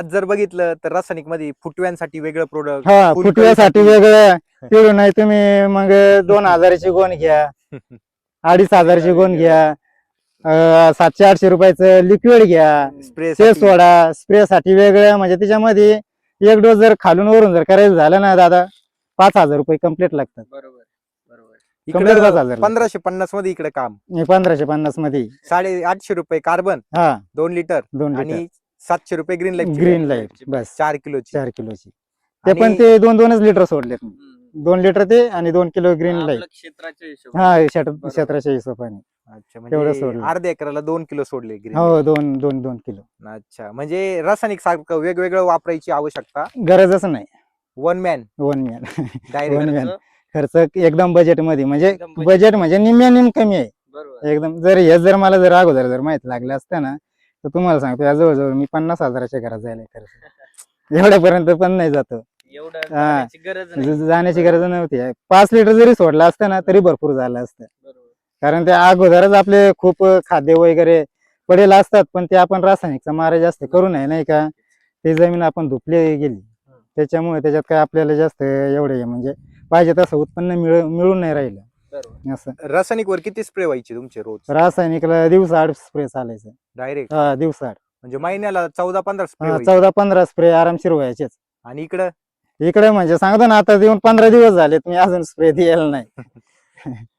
आज जर बघितलं तर रासायनिकमध्ये फुटव्यांसाठी वेगळं प्रोडक्ट हा फुल फुटव्यासाठी. वेगळं? तिकडून नाही तुम्ही मग दोन हजाराची गोण घ्या अडीच हजारची गोण घ्या अं, सातशे आठशे रुपयाचं लिक्विड घ्या स्प्रे ते सोडा स्प्रे साठी वेगळं म्हणजे त्याच्यामध्ये एक डोस जर खालून वरून जर करायचं झालं ना दादा पाच हजार रुपये कंप्लीट लागतात. बरोबर पाच हजार पंधराशे पन्नासमध्ये इकडे काम. हे पंधराशे पन्नासमध्ये. साडे आठशे रुपये कार्बन हा. दोन लिटर दोन आणि सातशे रुपये ग्रीन लाईफ ग्रीन लाइट बस. चार किलोची. चार किलोची. ते पण ते दोन दोनच लिटर सोडले हम्म. दोन लिटर ते आणि दोन किलो ग्रीन लाइट क्षेत्राच्या हिशोब हा. क्षेत्राच्या हिशोबाने. अच्छा तेवढं म्हणजे सोडलं. अर्ध्या एकराला दोन किलो सोडले हो दोन दोन दोन किलो. अच्छा म्हणजे रासायनिक सारखं वेगवेगळं वापरायची आवश्यकता? गरजच नाही. One man one man direct One man. खर्च, खर्च एकदम बजेटमध्ये म्हणजे एकदम budget. बजेट म्हणजे निम्म्या निम कमी आहे. बरोबर. एकदम जर हे जर मला जर अगोदर जर माहीत लागलं असतं ना तर तुम्हाला सांगतो या जवळजवळ मी पन्नास हजाराच्या घरात जायला खर्च एवढ्यापर्यंत पण नाही जातो. एवढं हा. जाण्याची गरज नव्हती. पाच लिटर जरी सोडला असतं ना तरी भरपूर झालं असतं. कारण ते अगोदरच आपले खूप खाद्य वगैरे पडेल असतात पण ते आपण रासायनिकचा मारा जास्त करू नये नाही का? ते जमीन आपण धुपली गेली. त्याच्यामुळे त्याच्यात काय आपल्याला जास्त एवढे हे म्हणजे पाहिजे तसं उत्पन्न मिळ मिळून नाही राहिलं. असं. रासायनिक वर किती स्प्रे व्हायचे तुमचे रोज? रासायनिकला दिवसाआड स्प्रे चालायचं. डायरेक्ट हा दिवसाआड. म्हणजे महिन्याला चौदा पंधरा स्प्रे चौदा पंधरा स्प्रे आरामशीर व्हायचेच. आणि इकडं? इकडे म्हणजे सांगतो ना आता देऊन पंधरा दिवस झालेत मी अजून स्प्रे द्यायला नाही.